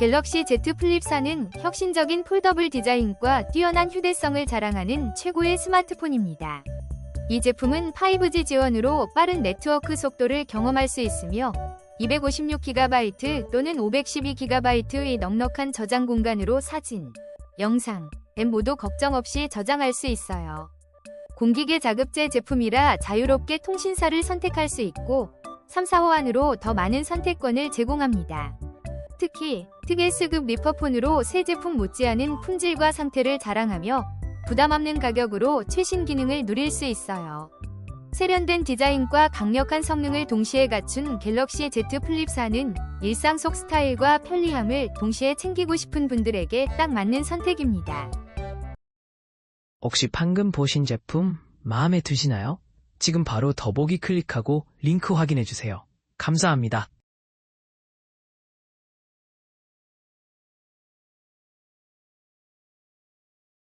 갤럭시 Z 플립 4는 혁신적인 폴더블 디자인과 뛰어난 휴대성을 자랑하는 최고의 스마트폰입니다. 이 제품은 5G 지원으로 빠른 네트워크 속도를 경험할 수 있으며 256GB 또는 512GB의 넉넉한 저장 공간으로 사진, 영상, 앱 모두 걱정 없이 저장할 수 있어요. 공기계 자급제 제품이라 자유롭게 통신사를 선택할 수 있고 3, 4호 안으로 더 많은 선택권을 제공합니다. 특히 특혜수급 리퍼폰으로 새 제품 못지않은 품질과 상태를 자랑하며 부담 없는 가격으로 최신 기능을 누릴 수 있어요. 세련된 디자인과 강력한 성능을 동시에 갖춘 갤럭시 Z 플립 4는 일상 속 스타일과 편리함을 동시에 챙기고 싶은 분들에게 딱 맞는 선택입니다. 혹시 방금 보신 제품 마음에 드시나요? 지금 바로 더보기 클릭하고 링크 확인해주세요. 감사합니다.